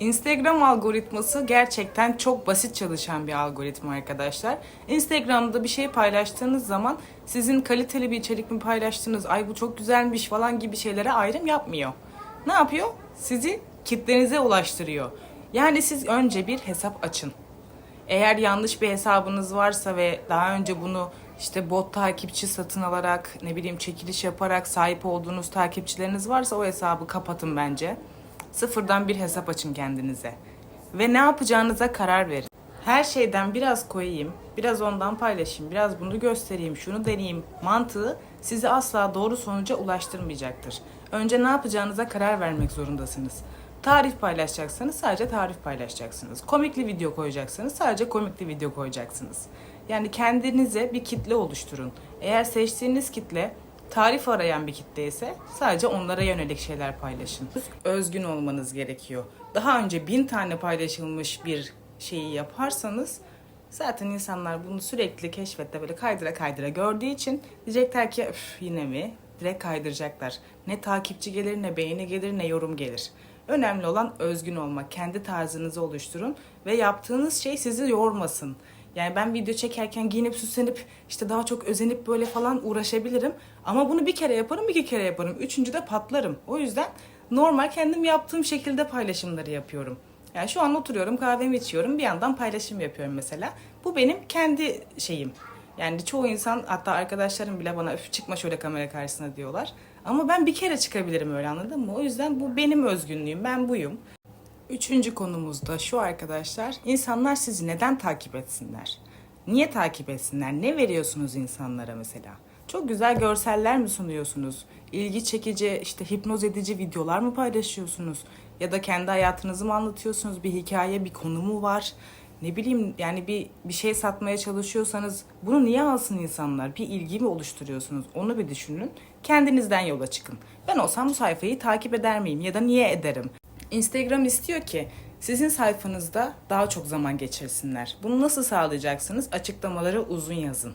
Instagram algoritması gerçekten çok basit çalışan bir algoritma arkadaşlar. Instagram'da bir şey paylaştığınız zaman sizin kaliteli bir içerik mi paylaştınız, ay bu çok güzelmiş falan gibi şeylere ayrım yapmıyor. Ne yapıyor? Sizi kitlenize ulaştırıyor. Yani siz önce bir hesap açın. Eğer yanlış bir hesabınız varsa ve daha önce bunu işte bot takipçi satın alarak ne bileyim çekiliş yaparak sahip olduğunuz takipçileriniz varsa o hesabı kapatın bence. Sıfırdan bir hesap açın kendinize. Ve ne yapacağınıza karar verin. Her şeyden biraz koyayım, biraz ondan paylaşayım, biraz bunu göstereyim, şunu deneyeyim mantığı sizi asla doğru sonuca ulaştırmayacaktır. Önce ne yapacağınıza karar vermek zorundasınız. Tarif paylaşacaksanız sadece tarif paylaşacaksınız. Komikli video koyacaksanız sadece komikli video koyacaksınız. Yani kendinize bir kitle oluşturun. Eğer seçtiğiniz kitle tarif arayan bir kitle ise sadece onlara yönelik şeyler paylaşın. Özgün olmanız gerekiyor. Daha önce bin tane paylaşılmış bir şeyi yaparsanız zaten insanlar bunu sürekli keşfette böyle kaydıra kaydıra gördüğü için diyecekler ki "Üf, yine mi? Direkt kaydıracaklar. Ne takipçi gelir ne beğeni gelir ne yorum gelir. Önemli olan özgün olmak. Kendi tarzınızı oluşturun ve yaptığınız şey sizi yormasın. Yani ben video çekerken giyinip süslenip işte daha çok özenip böyle falan uğraşabilirim. Ama bunu bir kere yaparım, iki kere yaparım. Üçüncüde patlarım. O yüzden normal kendim yaptığım şekilde paylaşımları yapıyorum. Yani şu an oturuyorum, kahvemi içiyorum, bir yandan paylaşım yapıyorum mesela. Bu benim kendi şeyim. Yani çoğu insan hatta arkadaşlarım bile bana öf çıkma şöyle kamera karşısına diyorlar. Ama ben bir kere çıkabilirim öyle anladın mı? O yüzden bu benim özgünlüğüm, ben buyum. Üçüncü konumuz da şu arkadaşlar. İnsanlar sizi neden takip etsinler? Niye takip etsinler? Ne veriyorsunuz insanlara mesela? Çok güzel görseller mi sunuyorsunuz? İlgi çekici, işte hipnoz edici videolar mı paylaşıyorsunuz? Ya da kendi hayatınızı mı anlatıyorsunuz? Bir hikaye, bir konu mu var? Ne bileyim yani bir bir şey satmaya çalışıyorsanız bunu niye alsın insanlar? Bir ilgi mi oluşturuyorsunuz? Onu bir düşünün. Kendinizden yola çıkın. Ben olsam bu sayfayı takip eder miyim ya da niye ederim? Instagram istiyor ki sizin sayfanızda daha çok zaman geçirsinler. Bunu nasıl sağlayacaksınız? Açıklamaları uzun yazın.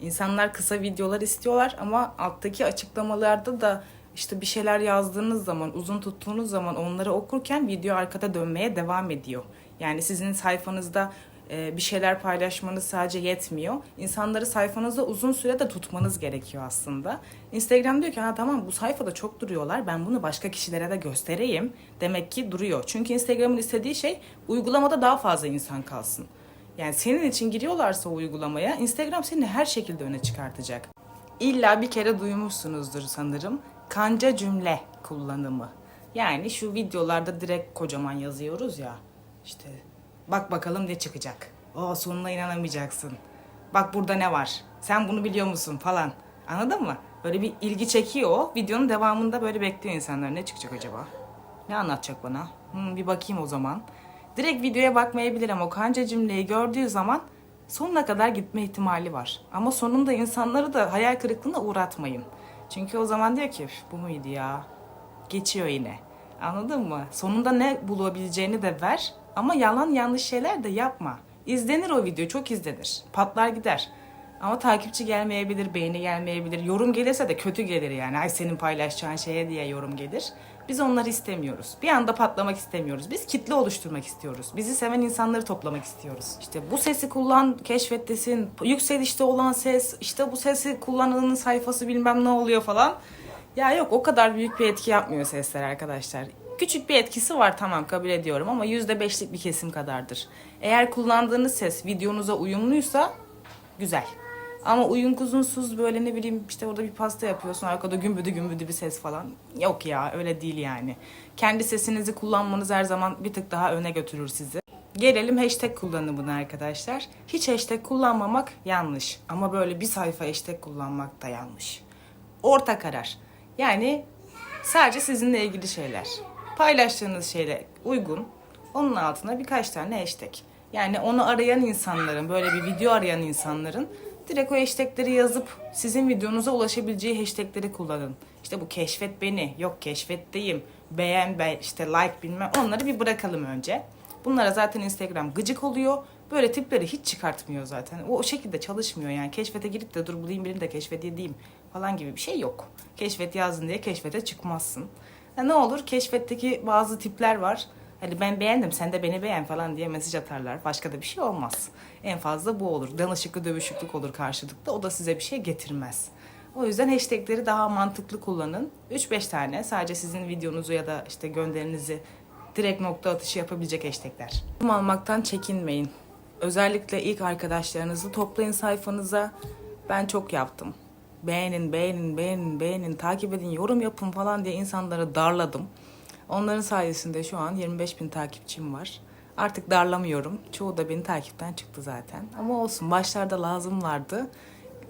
İnsanlar kısa videolar istiyorlar ama alttaki açıklamalarda da işte bir şeyler yazdığınız zaman, uzun tuttuğunuz zaman onları okurken video arkada dönmeye devam ediyor. Yani sizin sayfanızda bir şeyler paylaşmanız sadece yetmiyor. İnsanları sayfanızda uzun sürede tutmanız gerekiyor aslında. Instagram diyor ki ha tamam bu sayfada çok duruyorlar ben bunu başka kişilere de göstereyim. Demek ki duruyor. Çünkü Instagram'ın istediği şey uygulamada daha fazla insan kalsın. Yani senin için giriyorlarsa o uygulamaya Instagram seni her şekilde öne çıkartacak. İlla bir kere duymuşsunuzdur sanırım. Kanca cümle kullanımı. Yani şu videolarda direkt kocaman yazıyoruz ya. İşte bak bakalım ne çıkacak. O sonuna inanamayacaksın. Bak burada ne var. Sen bunu biliyor musun falan. Anladın mı? Böyle bir ilgi çekiyor o. Videonun devamında böyle bekliyor insanlar. Ne çıkacak acaba? Ne anlatacak bana? Hmm, bir bakayım o zaman. Direkt videoya bakmayabilir ama o kanca cümleyi gördüğü zaman sonuna kadar gitme ihtimali var. Ama sonunda insanları da hayal kırıklığına uğratmayın. Çünkü o zaman diyor ki "Üf, bu muydu ya? Geçiyor yine. Anladın mı? Sonunda ne bulabileceğini de ver ama yalan yanlış şeyler de yapma. İzlenir o video, çok izlenir. Patlar gider. Ama takipçi gelmeyebilir, beğeni gelmeyebilir. Yorum gelirse de kötü gelir yani. Ay senin paylaşacağın şeye diye yorum gelir. Biz onları istemiyoruz. Bir anda patlamak istemiyoruz. Biz kitle oluşturmak istiyoruz. Bizi seven insanları toplamak istiyoruz. İşte bu sesi kullan, keşfet desin. Yükselişte olan ses, işte bu sesi kullananın sayfası bilmem ne oluyor falan. Ya yok o kadar büyük bir etki yapmıyor sesler arkadaşlar. Küçük bir etkisi var tamam kabul ediyorum ama yüzde beşlik bir kesim kadardır. Eğer kullandığınız ses videonuza uyumluysa güzel. Ama uyum kuzunsuz böyle ne bileyim işte orada bir pasta yapıyorsun arkada gümbüdü gümbüdü bir ses falan. Yok ya öyle değil yani. Kendi sesinizi kullanmanız her zaman bir tık daha öne götürür sizi. Gelelim hashtag kullanımına arkadaşlar. Hiç hashtag kullanmamak yanlış. Ama böyle bir sayfa hashtag kullanmak da yanlış. Orta karar. Yani sadece sizinle ilgili şeyler. Paylaştığınız şeyle uygun. Onun altına birkaç tane hashtag. Yani onu arayan insanların, böyle bir video arayan insanların direkt o hashtagleri yazıp sizin videonuza ulaşabileceği hashtagleri kullanın. İşte bu keşfet beni, yok keşfetteyim, beğen, be, işte like bilmem onları bir bırakalım önce. Bunlara zaten Instagram gıcık oluyor. Böyle tipleri hiç çıkartmıyor zaten. O, o şekilde çalışmıyor yani. Keşfete girip de dur bulayım birini de keşfedeyim falan gibi bir şey yok. Keşfet yazdın diye keşfete çıkmazsın. Ya ne olur keşfetteki bazı tipler var. Hani ben beğendim sen de beni beğen falan diye mesaj atarlar. Başka da bir şey olmaz. En fazla bu olur. Danışıklı dövüşüklük olur karşılıklı. O da size bir şey getirmez. O yüzden hashtagleri daha mantıklı kullanın. 3-5 tane sadece sizin videonuzu ya da işte gönderinizi direkt nokta atışı yapabilecek hashtagler. Yorum almaktan çekinmeyin. Özellikle ilk arkadaşlarınızı toplayın sayfanıza. Ben çok yaptım. Beğenin, beğenin, beğenin, beğenin, takip edin, yorum yapın falan diye insanları darladım. Onların sayesinde şu an 25 bin takipçim var. Artık darlamıyorum. Çoğu da beni takipten çıktı zaten. Ama olsun başlarda lazımlardı.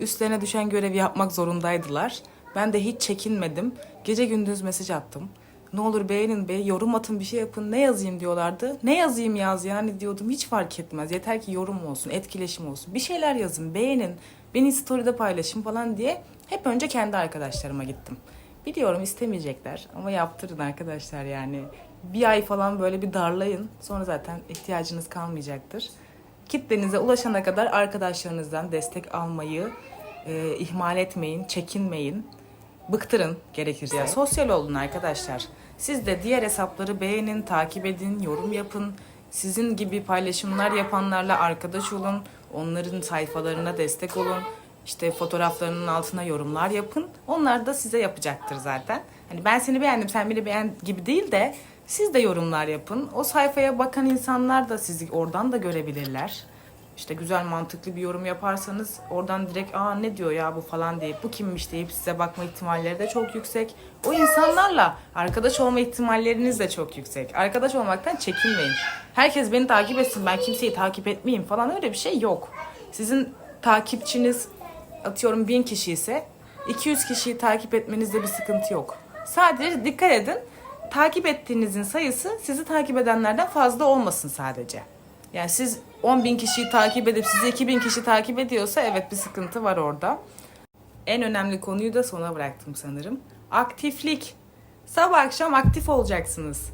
Üstlerine düşen görevi yapmak zorundaydılar. Ben de hiç çekinmedim. Gece gündüz mesaj attım. Ne olur beğenin be, yorum atın bir şey yapın. Ne yazayım diyorlardı. Ne yazayım yaz yani diyordum. Hiç fark etmez. Yeter ki yorum olsun, etkileşim olsun. Bir şeyler yazın, beğenin. Beni story'de paylaşın falan diye hep önce kendi arkadaşlarıma gittim. Biliyorum istemeyecekler ama yaptırın arkadaşlar yani. Bir ay falan böyle bir darlayın. Sonra zaten ihtiyacınız kalmayacaktır. Kitlenize ulaşana kadar arkadaşlarınızdan destek almayı e, ihmal etmeyin, çekinmeyin. Bıktırın gerekirse. Ya, sosyal olun arkadaşlar. Siz de diğer hesapları beğenin, takip edin, yorum yapın. Sizin gibi paylaşımlar yapanlarla arkadaş olun. Onların sayfalarına destek olun. İşte fotoğraflarının altına yorumlar yapın. Onlar da size yapacaktır zaten. Hani ben seni beğendim, sen beni beğen gibi değil de siz de yorumlar yapın. O sayfaya bakan insanlar da sizi oradan da görebilirler. İşte güzel mantıklı bir yorum yaparsanız oradan direkt aa ne diyor ya bu falan deyip bu kimmiş deyip size bakma ihtimalleri de çok yüksek. O insanlarla arkadaş olma ihtimalleriniz de çok yüksek. Arkadaş olmaktan çekinmeyin. Herkes beni takip etsin ben kimseyi takip etmeyeyim falan öyle bir şey yok. Sizin takipçiniz atıyorum 1000 kişi ise 200 kişiyi takip etmenizde bir sıkıntı yok. Sadece dikkat edin takip ettiğinizin sayısı sizi takip edenlerden fazla olmasın sadece. Yani siz 10 bin kişiyi takip edip sizi 2000 kişi takip ediyorsa evet bir sıkıntı var orada. En önemli konuyu da sona bıraktım sanırım. Aktiflik. Sabah akşam aktif olacaksınız.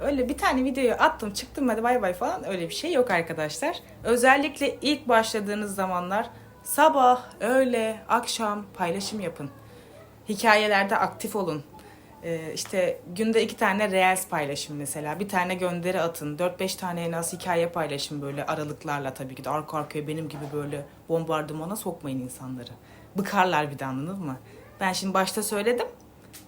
Öyle bir tane videoyu attım çıktım hadi bay bay falan öyle bir şey yok arkadaşlar. Özellikle ilk başladığınız zamanlar sabah, öğle, akşam paylaşım yapın. Hikayelerde aktif olun. Ee, işte günde iki tane reels paylaşın mesela. Bir tane gönderi atın. 4-5 tane en az hikaye paylaşın böyle aralıklarla tabii ki de arka arkaya benim gibi böyle bombardımana sokmayın insanları. Bıkarlar bir de anladın mı? Ben şimdi başta söyledim.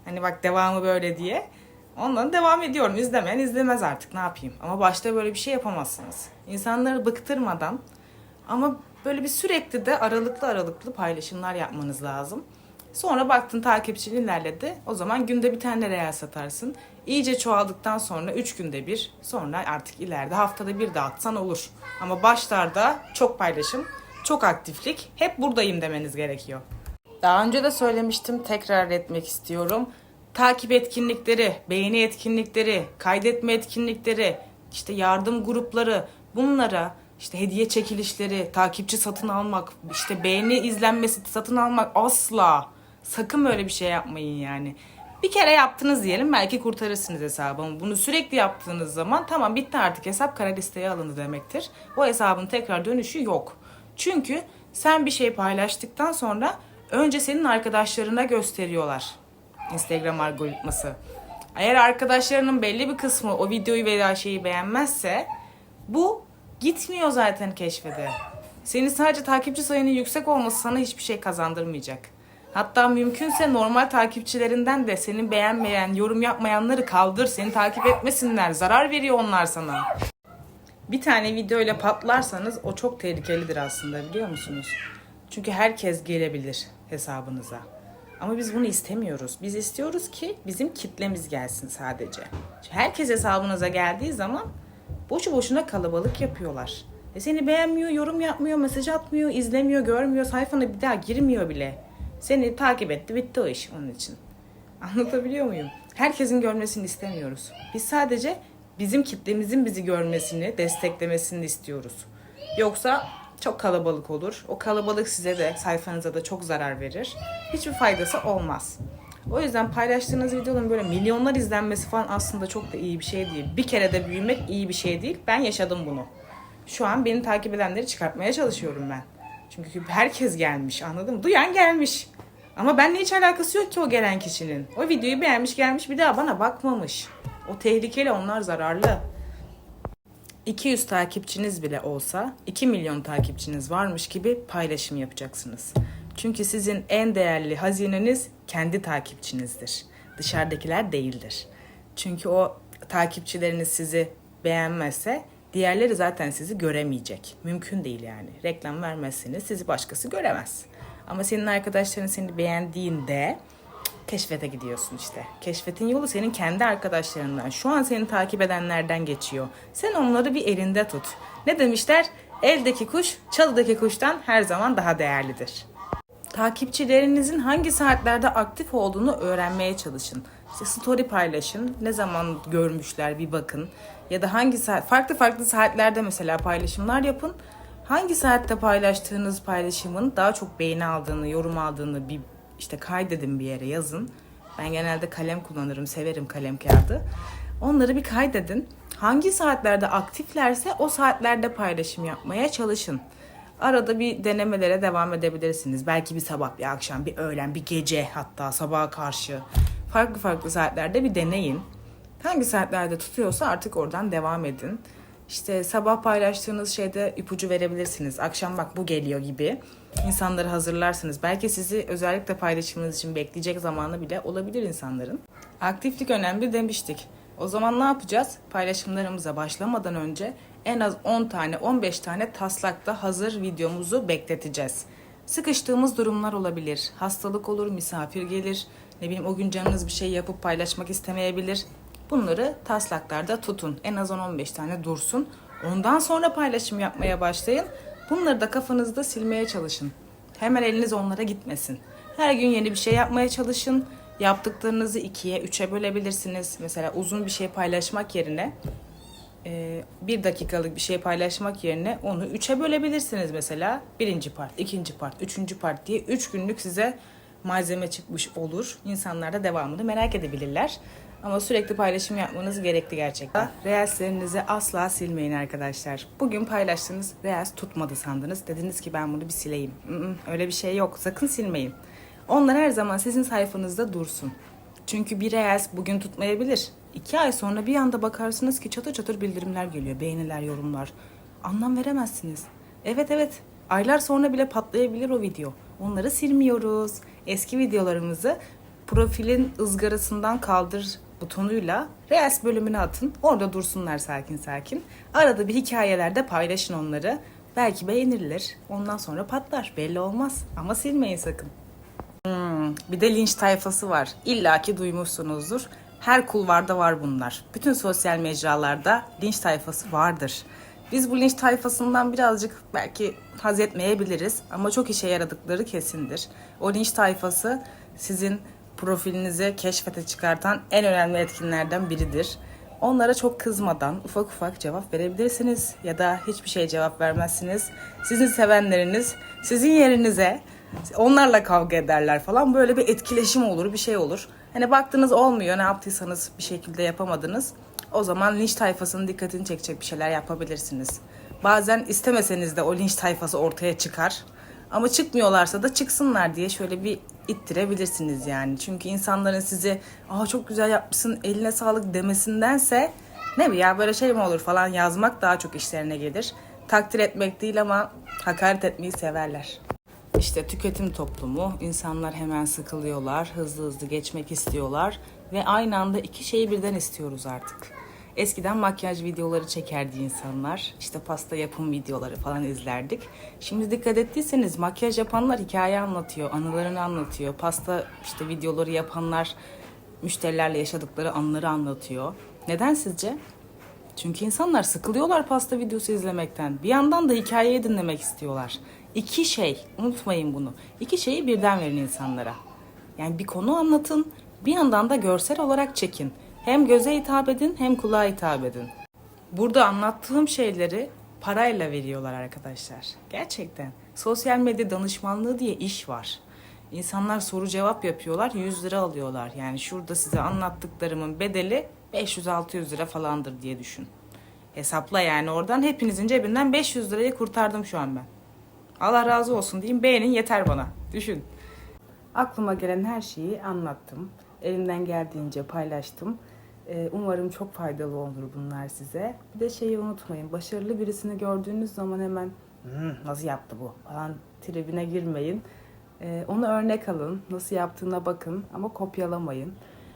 Hani bak devamı böyle diye. Ondan devam ediyorum. İzlemeyen izlemez artık ne yapayım. Ama başta böyle bir şey yapamazsınız. İnsanları bıktırmadan ama böyle bir sürekli de aralıklı aralıklı paylaşımlar yapmanız lazım. Sonra baktın takipçin ilerledi. O zaman günde bir tane real satarsın. İyice çoğaldıktan sonra 3 günde bir, sonra artık ileride haftada bir de atsan olur. Ama başlarda çok paylaşım, çok aktiflik, hep buradayım demeniz gerekiyor. Daha önce de söylemiştim, tekrar etmek istiyorum. Takip etkinlikleri, beğeni etkinlikleri, kaydetme etkinlikleri, işte yardım grupları, bunlara işte hediye çekilişleri, takipçi satın almak, işte beğeni izlenmesi satın almak asla Sakın böyle bir şey yapmayın yani. Bir kere yaptınız diyelim belki kurtarırsınız hesabı ama bunu sürekli yaptığınız zaman tamam bitti artık hesap kara listeye alındı demektir. O hesabın tekrar dönüşü yok. Çünkü sen bir şey paylaştıktan sonra önce senin arkadaşlarına gösteriyorlar. Instagram algoritması. Eğer arkadaşlarının belli bir kısmı o videoyu veya şeyi beğenmezse bu gitmiyor zaten keşfede. Senin sadece takipçi sayının yüksek olması sana hiçbir şey kazandırmayacak. Hatta mümkünse normal takipçilerinden de seni beğenmeyen, yorum yapmayanları kaldır. Seni takip etmesinler. Zarar veriyor onlar sana. Bir tane video ile patlarsanız o çok tehlikelidir aslında biliyor musunuz? Çünkü herkes gelebilir hesabınıza. Ama biz bunu istemiyoruz. Biz istiyoruz ki bizim kitlemiz gelsin sadece. Herkes hesabınıza geldiği zaman boşu boşuna kalabalık yapıyorlar. E seni beğenmiyor, yorum yapmıyor, mesaj atmıyor, izlemiyor, görmüyor, sayfana bir daha girmiyor bile. Seni takip etti bitti o iş onun için. Anlatabiliyor muyum? Herkesin görmesini istemiyoruz. Biz sadece bizim kitlemizin bizi görmesini, desteklemesini istiyoruz. Yoksa çok kalabalık olur. O kalabalık size de sayfanıza da çok zarar verir. Hiçbir faydası olmaz. O yüzden paylaştığınız videonun böyle milyonlar izlenmesi falan aslında çok da iyi bir şey değil. Bir kere de büyümek iyi bir şey değil. Ben yaşadım bunu. Şu an beni takip edenleri çıkartmaya çalışıyorum ben. Çünkü herkes gelmiş anladın mı? Duyan gelmiş. Ama benimle hiç alakası yok ki o gelen kişinin. O videoyu beğenmiş gelmiş bir daha bana bakmamış. O tehlikeli onlar zararlı. 200 takipçiniz bile olsa 2 milyon takipçiniz varmış gibi paylaşım yapacaksınız. Çünkü sizin en değerli hazineniz kendi takipçinizdir. Dışarıdakiler değildir. Çünkü o takipçileriniz sizi beğenmezse diğerleri zaten sizi göremeyecek. Mümkün değil yani. Reklam vermezseniz sizi başkası göremez. Ama senin arkadaşların seni beğendiğinde keşfete gidiyorsun işte. Keşfetin yolu senin kendi arkadaşlarından. Şu an seni takip edenlerden geçiyor. Sen onları bir elinde tut. Ne demişler? Eldeki kuş çalıdaki kuştan her zaman daha değerlidir. Takipçilerinizin hangi saatlerde aktif olduğunu öğrenmeye çalışın. İşte story paylaşın. Ne zaman görmüşler bir bakın. Ya da hangi saat, farklı farklı saatlerde mesela paylaşımlar yapın. Hangi saatte paylaştığınız paylaşımın daha çok beğeni aldığını, yorum aldığını bir işte kaydedin bir yere yazın. Ben genelde kalem kullanırım, severim kalem kağıdı. Onları bir kaydedin. Hangi saatlerde aktiflerse o saatlerde paylaşım yapmaya çalışın. Arada bir denemelere devam edebilirsiniz. Belki bir sabah, bir akşam, bir öğlen, bir gece hatta sabaha karşı. Farklı farklı saatlerde bir deneyin. Hangi saatlerde tutuyorsa artık oradan devam edin. İşte sabah paylaştığınız şeyde ipucu verebilirsiniz. Akşam bak bu geliyor gibi. İnsanları hazırlarsınız. Belki sizi özellikle paylaşımınız için bekleyecek zamanı bile olabilir insanların. Aktiflik önemli demiştik. O zaman ne yapacağız? Paylaşımlarımıza başlamadan önce en az 10 tane 15 tane taslakta hazır videomuzu bekleteceğiz. Sıkıştığımız durumlar olabilir. Hastalık olur, misafir gelir. Ne bileyim o gün canınız bir şey yapıp paylaşmak istemeyebilir. Bunları taslaklarda tutun. En az 10-15 tane dursun. Ondan sonra paylaşım yapmaya başlayın. Bunları da kafanızda silmeye çalışın. Hemen eliniz onlara gitmesin. Her gün yeni bir şey yapmaya çalışın. Yaptıklarınızı ikiye, üçe bölebilirsiniz. Mesela uzun bir şey paylaşmak yerine e, bir dakikalık bir şey paylaşmak yerine onu üçe bölebilirsiniz mesela. Birinci part, ikinci part, üçüncü part diye üç günlük size malzeme çıkmış olur. İnsanlar da devamını merak edebilirler. Ama sürekli paylaşım yapmanız gerekli gerçekten. Reelslerinizi asla silmeyin arkadaşlar. Bugün paylaştığınız Reels tutmadı sandınız. Dediniz ki ben bunu bir sileyim. Öyle bir şey yok. Sakın silmeyin. Onlar her zaman sizin sayfanızda dursun. Çünkü bir Reels bugün tutmayabilir. İki ay sonra bir anda bakarsınız ki çatır çatır bildirimler geliyor. Beğeniler, yorumlar. Anlam veremezsiniz. Evet evet. Aylar sonra bile patlayabilir o video. Onları silmiyoruz. Eski videolarımızı profilin ızgarasından kaldır butonuyla Reels bölümüne atın. Orada dursunlar sakin sakin. Arada bir hikayelerde paylaşın onları. Belki beğenirler. Ondan sonra patlar. Belli olmaz. Ama silmeyin sakın. Hmm, bir de linç tayfası var. İlla ki duymuşsunuzdur. Her kulvarda var bunlar. Bütün sosyal mecralarda linç tayfası vardır. Biz bu linç tayfasından birazcık belki haz etmeyebiliriz ama çok işe yaradıkları kesindir. O linç tayfası sizin profilinizi keşfete çıkartan en önemli etkinlerden biridir. Onlara çok kızmadan ufak ufak cevap verebilirsiniz ya da hiçbir şey cevap vermezsiniz. Sizin sevenleriniz sizin yerinize onlarla kavga ederler falan böyle bir etkileşim olur bir şey olur. Hani baktınız olmuyor ne yaptıysanız bir şekilde yapamadınız. O zaman linç tayfasının dikkatini çekecek bir şeyler yapabilirsiniz. Bazen istemeseniz de o linç tayfası ortaya çıkar. Ama çıkmıyorlarsa da çıksınlar diye şöyle bir ittirebilirsiniz yani. Çünkü insanların sizi aa çok güzel yapmışsın eline sağlık demesindense ne bir ya böyle şey mi olur falan yazmak daha çok işlerine gelir. Takdir etmek değil ama hakaret etmeyi severler. İşte tüketim toplumu, insanlar hemen sıkılıyorlar, hızlı hızlı geçmek istiyorlar ve aynı anda iki şeyi birden istiyoruz artık. Eskiden makyaj videoları çekerdi insanlar. İşte pasta yapım videoları falan izlerdik. Şimdi dikkat ettiyseniz makyaj yapanlar hikaye anlatıyor, anılarını anlatıyor. Pasta işte videoları yapanlar müşterilerle yaşadıkları anıları anlatıyor. Neden sizce? Çünkü insanlar sıkılıyorlar pasta videosu izlemekten. Bir yandan da hikayeyi dinlemek istiyorlar. İki şey, unutmayın bunu. İki şeyi birden verin insanlara. Yani bir konu anlatın, bir yandan da görsel olarak çekin. Hem göze hitap edin hem kulağa hitap edin. Burada anlattığım şeyleri parayla veriyorlar arkadaşlar. Gerçekten. Sosyal medya danışmanlığı diye iş var. İnsanlar soru cevap yapıyorlar, 100 lira alıyorlar. Yani şurada size anlattıklarımın bedeli 500-600 lira falandır diye düşün. Hesapla yani oradan hepinizin cebinden 500 lirayı kurtardım şu an ben. Allah razı olsun diyeyim beğenin yeter bana. Düşün. Aklıma gelen her şeyi anlattım. Elimden geldiğince paylaştım. Ee, umarım çok faydalı olur bunlar size. Bir de şeyi unutmayın. Başarılı birisini gördüğünüz zaman hemen "Hmm, nasıl yaptı bu falan tribine girmeyin. Ee, onu örnek alın. Nasıl yaptığına bakın ama kopyalamayın.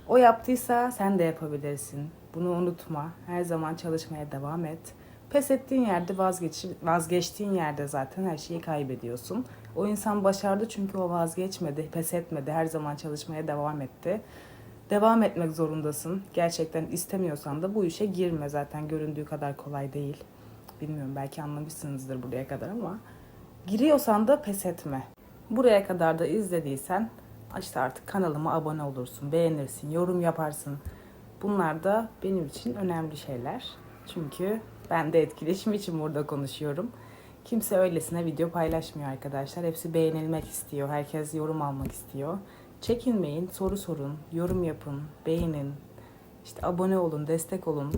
O yaptıysa sen de yapabilirsin. Bunu unutma. Her zaman çalışmaya devam et. Pes ettiğin yerde vazgeç, vazgeçtiğin yerde zaten her şeyi kaybediyorsun. O insan başardı çünkü o vazgeçmedi, pes etmedi. Her zaman çalışmaya devam etti. Devam etmek zorundasın. Gerçekten istemiyorsan da bu işe girme zaten göründüğü kadar kolay değil. Bilmiyorum belki anlamışsınızdır buraya kadar ama giriyorsan da pes etme. Buraya kadar da izlediysen işte artık kanalıma abone olursun, beğenirsin, yorum yaparsın. Bunlar da benim için önemli şeyler. Çünkü ben de etkileşim için burada konuşuyorum. Kimse öylesine video paylaşmıyor arkadaşlar. Hepsi beğenilmek istiyor. Herkes yorum almak istiyor. Çekinmeyin, soru sorun, yorum yapın, beğenin. İşte abone olun, destek olun.